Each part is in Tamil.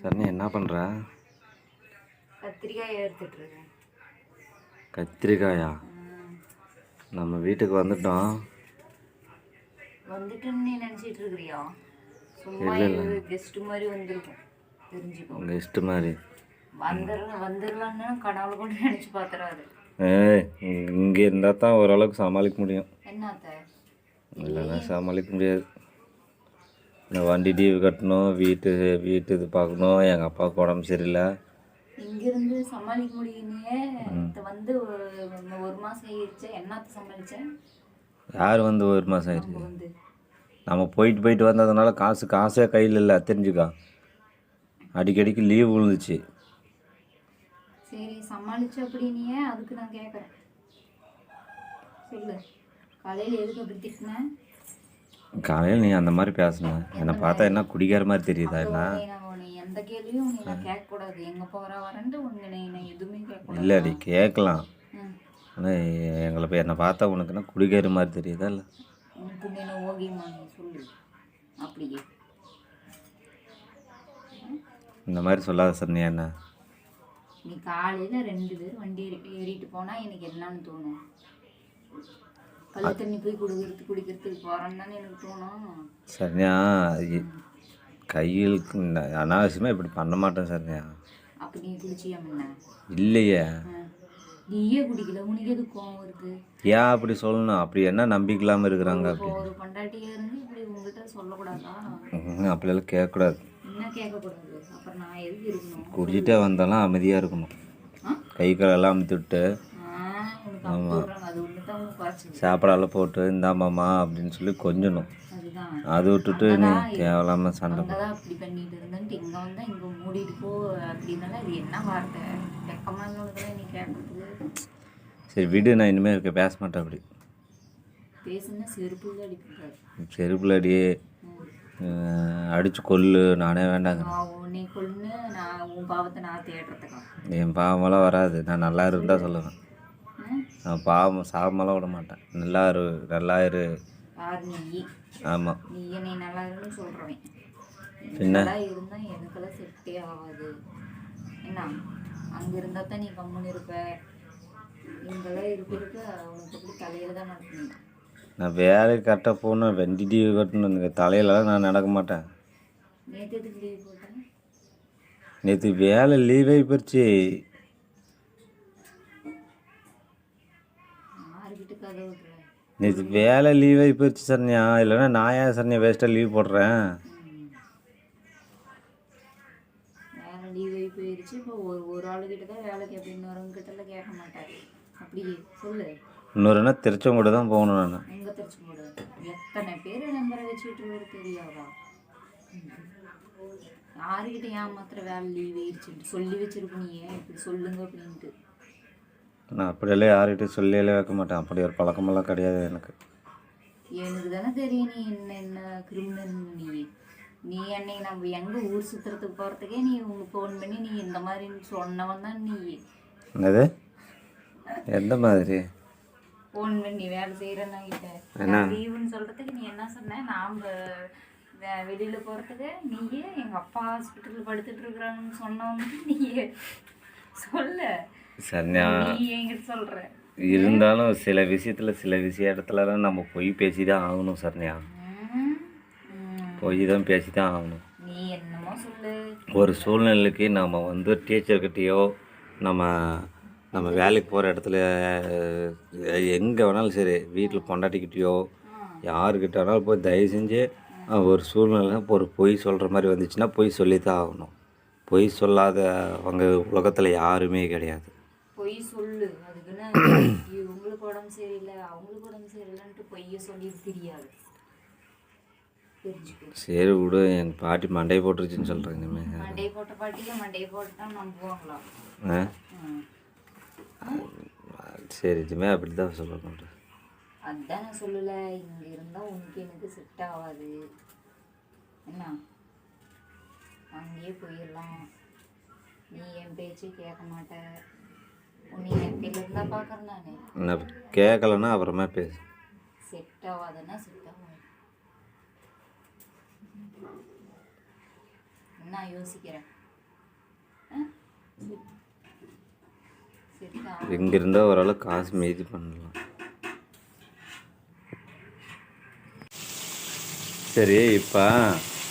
சரணி என்ன பண்ணுற கத்திரிக்காய் எடுத்துட்டு இருக்கேன் கத்திரிக்காயா? நம்ம வீட்டுக்கு வந்துட்டோம். வந்துட்டுன்னு நீ நினச்சிட்டு இருக்கிறியா? சும்மா கெஸ்ட் மாதிரி வந்திருக்கும். தெரிஞ்சுக்கோ. இஷ்ட மாதிரி. வந்துடலாம் வந்துடலான்னு கனவுல கூட நினச்சி பார்த்துறாரு ஏய் இங்கே இருந்தால் தான் ஓரளவுக்கு சமாளிக்க முடியும். என்னத்த இல்லைன்னா சமாளிக்க முடியாது. இந்த வண்டி டிவி கட்டணும் வீட்டு வீட்டு இது பார்க்கணும். எங்கள் அப்பாவுக்கு உடம்பு சரியில்லை. இங்கிருந்து சமாளிக்க இது வந்து ஒரு மாதம் ஆயிடுச்சு? என்னத்த சமாளிச்சேன் யார் வந்து ஒரு மாதம் ஆயிடுச்சு நம்ம போயிட்டு போயிட்டு வந்ததுனால காசு காசே கையில் இல்லை தெரிஞ்சுக்கா. அடிக்கடிக்கு லீவ் விழுந்துச்சு. சரி சமாளிச்சு அப்படின்னியே அதுக்கு நான் கேட்குறேன் சொல்லு. காலையில் எதுக்கு அப்படி திட்டினேன் காலையில் நீ அந்த மாதிரி பேசணும் என்னை பார்த்தா என்ன குடிக்கிற மாதிரி தெரியுதா என்ன? எந்த கேள்வியும் உன்னை நான் கேட்கக்கூடாது. எங்கே போகிற வரேன்ட்டு உன்னை நான் எதுவுமே கேட்கக்கூடாது. இல்லடி கேட்கலாம். ஆனால் எங்களை போய் என்னை பார்த்தா உனக்கு என்ன குடிக்கிற மாதிரி தெரியுதா இல்லை? நீ அப்படியே. இந்த மாதிரி சொல்லாத நீ என்ன? நீ காலையில் ரெண்டு பேர் வண்டி ஏறி- ஏறிட்டு போனால் எனக்கு என்னன்னு தோணும். கள்ள தண்ணி போய் குடிக்கிறது குடிக்கிறதுக்கு போகிறேன்னு தானே எனக்கு தோணும். சரண்யா இ- கையில் ந- அனாவசியமாக இப்படி பண்ண மாட்டேன் சரண்யா. அப்போ நீ குடிச்சியா முன்ன இல்லையே. ஆ. நீயே குடிக்கல உனக்கு எது கோவம் வருது? ஏன் அப்படி சொல்லணும்? அப்படி என்ன நம்பிக்கை இல்லாமல் இருக்கிறாங்க அப்படி ஒரு பொண்டாட்டியா இருந்து இப்படி உங்ககிட்ட சொல்லக்கூடாதா? ம்ஹும், அப்படியெல்லாம் கேட்கக்கூடாது. என்ன கேட்கக்கூடாது? அப்புறம் நான் எதுக்கு இருக்கணும்? குடிச்சிட்டே வந்தாலும் அமைதியாக இருக்கணும்? கை காலெல்லாம் அமுத்திவிட்டு ஆ, உனக்கு அப்படி சொல்றாங்க. அது சாப்பாடெல்லாம் போட்டு இந்தாமாம்மா அப்படின்னு சொல்லி கொஞ்சணும். அது விட்டுட்டு நீ தேவையில்லாமல் சண்டை அங்கே தான் அப்படி பண்ணிட்டு இருந்தேன்ட்டு இங்கே வந்தா இங்கே மூடிட்டு போ அப்படின்னால அது என்ன வார்த்தை? வெக்கமாக உனக்குலாம் நீ கேட்கறதுக்கு சரி விடு நான் இனிமேல் இருக்க பேச மாட்டேன் அப்படி. பேசுனா செருப்புல அடியே அடித்து கொல்லு நானே வேண்டாங்க உன்னை கொண்டு நான் உன் பாவத்தை நான் தேடுறதுக்கா என் பாவமெல்லாம் வராது. நான் நல்லா இருந்தா சொல்லுவேன்? நான் பாவம் சாபமெல்லாம் விட மாட்டேன். நல்லா இரு நல்லா இரு. ஆமாம் நீ. என்னை நல்லா இருக்குன்னு சொல்கிறவன் பின்ன? இருந்தால் எனக்கெல்லாம் செட்டே ஆகாது. என்ன? அங்கே இருந்தால் தான் நீ கம்முன்னு இருப்ப. இங்கெல்லாம் இருக்க இருக்க உனக்கு அப்படி தலையில தான் நடக்கணும். நான் வேலைக்கு கரெக்டாக போகணும் வண்டி டிவி கட்டணும் தலையிலலாம் நான் நடக்க மாட்டேன். நேற்று லீவ் போட்டேன் நேற்று வேலை லீவே போயிடுச்சு நேற்று வேலை லீவே போயிடுச்சு சரண்யா. இல்லைன்னா ஏன் சரண்யா வேஸ்ட்டாக லீவ் போடுறேன்? வேலை லீவ் ஆகி போயிடுச்சு இப்போ ஒரு ஒரு ஆளுகிட்ட தான் வேலைக்கு அப்படி இன்னொருங்கிட்டலாம் கேட்க மாட்டாரு. அப்படியே சொல்லு. இன்னொரு என்ன திருச்செங்கோடு தான் போகணும் நான். எங்கே தெரிச்சு போடு எத்தனை பேர் நம்பரை வச்சுட்டு இருக்காரு தெரியாதா? யாருக்கிட்ட ஏமாத்திர வேலை லீவ் ஆயிடுச்சுன்ட்டு சொல்லி வச்சிருக்க நீ ஏன்? இப்படி சொல்லுங்க அப்படின்ட்டு. நான் அப்படியெல்லாம் யார்கிட்டையும் சொல்லியெல்லாம் வைக்க மாட்டேன். அப்படி ஒரு பழக்கமெல்லாம் கிடையாது எனக்கு. எனக்கு தானே தெரியும் நீ என்ன என்ன கிரிமினல் நீ. நீ அன்னைக்கு நம்ம எங்கே ஊர் சுற்றுறதுக்கு போகிறதுக்கே நீ உங்க ஃபோன் பண்ணி நீ இந்த மாதிரி சொன்னவன் தான் நீ. என்னது? எந்த மாதிரி? ஃபோன் பண்ணி வேலை செய்கிறேன்னா கிட்ட லீவுன்னு சொல்கிறதுக்கு நீ என்ன சொன்ன? நாம் வெளியில் போகிறதுக்கு நீயே எங்கள் அப்பா ஹாஸ்பிட்டலில் படுத்துட்டு இருக்கிறாங்கன்னு சொன்னவங்க நீயே. சொல்ல. சொல்கிற இருந்தாலும் சில விஷயத்தில் சில விஷய இடத்துலலாம் நம்ம பொய் பேசி தான் ஆகணும் சரண்யா பொய் தான் பேசி தான் ஆகணும் ஒரு சூழ்நிலைக்கு நம்ம வந்து டீச்சர்கிட்டயோ நம்ம நம்ம வேலைக்கு போகிற இடத்துல எங்கே வேணாலும் சரி வீட்டில் பொண்டாட்டிக்கிட்டேயோ யாருக்கிட்ட வேணாலும் போய் தயவு செஞ்சு ஒரு சூழ்நிலை ஒரு பொய் சொல்கிற மாதிரி வந்துச்சுன்னா பொய் சொல்லி தான் ஆகணும். பொய் சொல்லாதவங்க உலகத்தில் யாருமே கிடையாது. பொய் சொல்லு. அதுக்குன்னு இவங்களுக்கு உடம்பு சரியில்லை. அவங்களுக்கு உடம்பு சரியில்லைன்ட்டு பொய்ய சொல்லி தெரியாது. சரி விடு. எங்கள் பாட்டி மண்டையை போட்டுருச்சுன்னு சொல்கிறேன் இனிமேல் மண்டையை போட்ட பாட்டிக்கு மண்டையை போட்டுட்டா நம்புவாங்களா? ஆ? ம். சரி இனிமேல் அப்படி தான் சொல்ல மாட்டேன் அதான் நான் சொல்லல. இங்க இருந்தா உனக்கு எனக்கு செட் ஆகாது. என்ன? அங்கேயே போயிடலாம். நீ என் பேச்சு கேட்க மாட்ட. கேட்கலன்னா அப்புறமா பேசு. செட் ஆகாதுன்னா செட் ஆகாது நான் யோசிக்கிறேன் ஆ? சரி. சரிக்கா இங்கே இருந்தால் ஓரளவு காசு மீதி பண்ணலாம். சரி இப்போ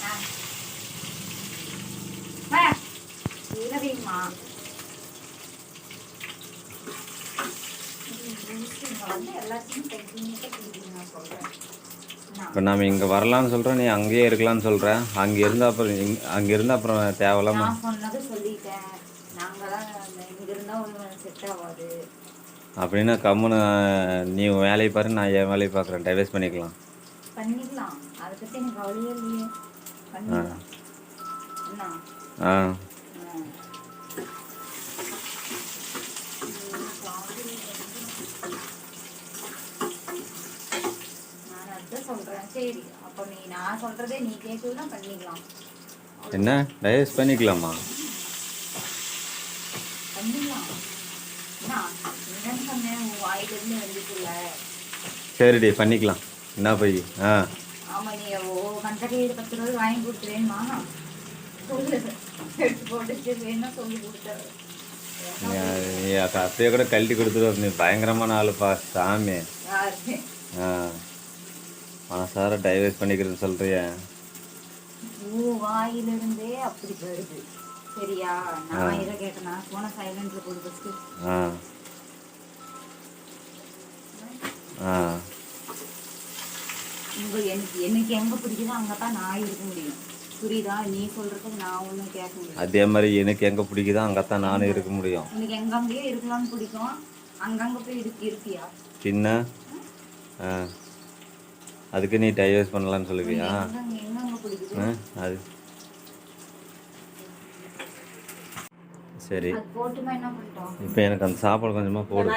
ஆ. வா. கீழே வைம்மா. இங்க வந்து எல்லாத்தையும் நான்? இப்போ நம்ம இங்கே வரலான்னு சொல்கிறோம் நீ அங்கேயே இருக்கலாம்னு சொல்கிற அங்கே இருந்தால் அப்புறம் இங் அங்கே இருந்தால் அப்புறம் தேவையில்லாம நான் சொன்னது சொல்லிட்டேன். நாங்களாம் இங்க இருந்தா ஒன்றும் செட் ஆகாது அப்படின்னா கம்முன்னு நீ உன் வேலையை பாரு நான் என் வேலையை பார்க்குறேன் டைவர்ஸ் பண்ணிக்கலாம். பண்ணிக்கலாம். அதை பத்தி எனக்கு கவலையே இல்லையே. பண்ணிக்கலாம். என்ன ஆ. சரி அப்போ நீ நான் சொல்றதே நீ கேட்கலாம் பண்ணிக்கலாம். என்ன? டைவர்ஸ் பண்ணிக்கலாமா? பண்ணிக்கலாம். என்ன? என்னன்னு சொன்னேன் உன் வாயிலிருந்து வந்துச்சுல்ல. சரிடி பண்ணிக்கலாம். என்ன போய்? ஆ. ஆமா நீ ஓ கண்டக்கை பத்து ரூபாய் வாங்கி கொடுத்துருவேன்மா. சொல்லு. எடுத்து போட்டுச்சு வேணா சொல்லி கொடுத்தாரு. நீ நீ அக்க- அப்படியே கூட கழட்டி கொடுத்துரு நீ பயங்கரமான ஆளுப்பா சாமி. ஆ. மனசார டைவர்ஸ் பண்ணிக்கிறேன்னு சொல்கிறிய உன் வாயிலிருந்தே அப்படி வருது சரியா? நான் இதை கேட்டேன்? போன சைலண்ட்ல ஃபஸ்ட்டு ஆ. ஆ. உங்க எனக்கு எனக்கு எங்க பிடிக்குதோ அங்கதான் நான் இருக்க முடியும். புரியுதா? நீ சொல்றதுக்கு நான் ஒன்றும் கேட்க முடியும் அதே மாதிரி எனக்கு எங்கே பிடிக்குதோ அங்கே தான் நானும் இருக்க முடியும். எனக்கு எங்கங்கேயே இருக்கலாம்னு பிடிக்கும். அங்கங்க போய் இருக்கு இருப்பியா? பின்ன? ஆ. அதுக்கு நீ டைவர்ஸ் பண்ணலான்னு சொல்லுவியா? அது. சரி. இப்போ எனக்கு அந்த சாப்பாடு கொஞ்சமாக போடு.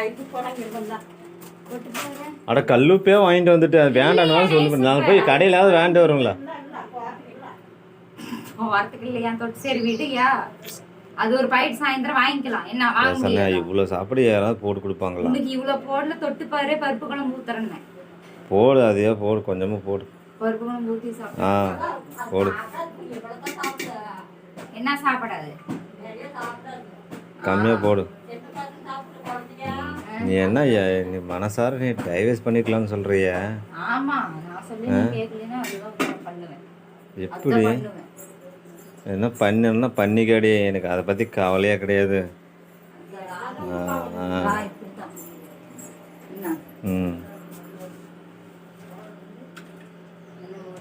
அட கல்லுப்பே வாங்கிட்டு வந்துட்டு அது வேண்டாம்னாலும் சொல்லு நான் போய் கடையிலாவது வேண்டு வருங்களா அது ஒரு பாக்கெட் சாயந்தரம் வாங்கிக்கலாம். என்ன வாங்க இவ்வளோ சாப்பாடு யாராவது போட்டு கொடுப்பாங்களா? இவ்வளவு போடல தொட்டு பாரு பருப்பு குழம்பு ஊத்துறேன்னு. போடு அதையே போடு கொஞ்சமாக போடு. ஆ போடு. என்ன சாப்பிடாது? கம்மியாக போடு. நீ என்ன நீ மனசார நீ டைவர்ஸ் பண்ணிக்கலாம்னு சொல்றிய. ஆமா நான் சொல்லி நீ கேட்கலன்னா அதுதான் நான் பண்ணுவேன். எப்படி? என்ன பண்ணணும்னா பண்ணிக்காடி எனக்கு அதை பற்றி கவலையே கிடையாது. ஆ, ஆ. நான் இப்படித்தான் என்ன ம்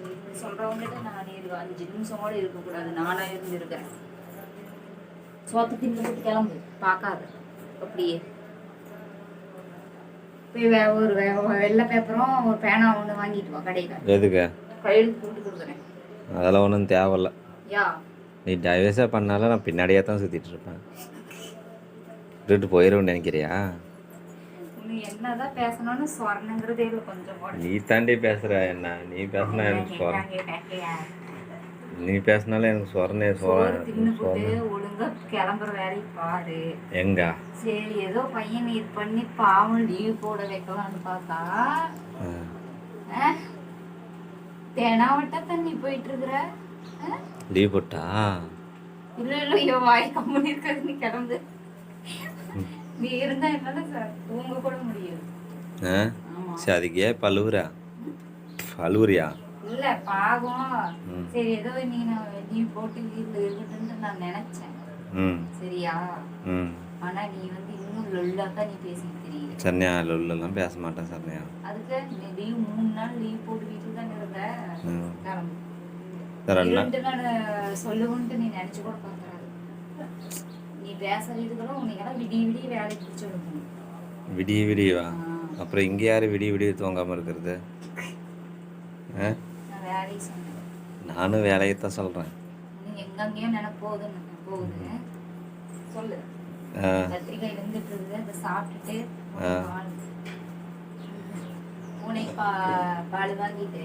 இப்படி சொல்றவங்ககிட்ட நான் இரு அஞ்சு நிமிஷம் கூட இருக்கக்கூடாது. நானா இருந்திருக்கேன் சோத்து தின்னு போட்டு கிளம்பு. பார்க்காத. அப்படியே. போய் ஒரு வெள்ளை பேப்பரும் ஒரு பேனா ஒன்று வாங்கிட்டு வா கடையில். எதுக்கு? கையெழுத்து போட்டு கொடுக்குறேன். அதெல்லாம் ஒன்றும் தேவையில்ல. யா? நீ டைவர்ஸாக பண்ணாலும் நான் பின்னாடியே தான் சுற்றிட்டு இருப்பேன். விட்டுட்டு போயிடுவேன்னு நினைக்கிறியா? நீ என்னதான் பேசணும்னு சொரணங்கிறதே இல்லை கொஞ்சம் கூட. நீ தாண்டி பேசுகிற என்ன? நீ பேசினா எனக்கு நீ பேசினாலும் எனக்கு சொரணே. ஒழுங்கா கிளம்புற வேலையை பாரு. எங்க? சரி ஏதோ பையன் இது பண்ணி பாவம் லீவ் போட வைக்கலாம்னு பார்த்தா. தெனாவட்ட தண்ணி போயிட்டு இருக்கிற? லீவ் போட்டா? இல்ல இல்ல ஐயோ வாய் கம்மி இருக்காது நீ கிளம்பு. நீ இருந்தா என்னால தூங்க கூட முடியாது. சரி அதுக்கு ஏன் பழுவுறா? பழுவுறியா? இல்ல பாவம். ம். சரி ஏதோ நீ நான் லீவ் போட்டு வீட்டுல இருக்கட்டும்னு நான் நினைச்சேன். ம். சரியா? ஆனா நீ வந்து இன்னும் லொல்லாதான் நீ பேசிட்டு தெரியல சரண்யா லொல்லாம் பேச மாட்டேன் அதுக்கு நீ லீவ் மூணு நாள் லீவ் போட்டு வீட்டுல தான் இருந்த? கிளம்பு. நாள் சொல்லுவோன்ட்டு நீ நினைச்சு கூட பார்க்கறாது நீ பேசுற இதுக்கெல்லாம் உனக்கெல்லாம் விடிய விடிய வேலைக்கு பிடிச்சி எடுக்கணும் விடிய விடியவா? அப்புறம் இங்கே யார் விடிய விடிய தூங்காமல் இருக்கிறது? ஆ? நான் வேலையை சொன்னேன் நானும் வேலையை தான் சொல்கிறேன் எங்கெங்கேயோ நினைப்பு போகுதுன்னு போகுது சொல்லு. கத்திரிக்காய் இருந்துட்டு இருக்குது அதை சாப்பிட்டுட்டு பூனை பால் வாங்கிட்டு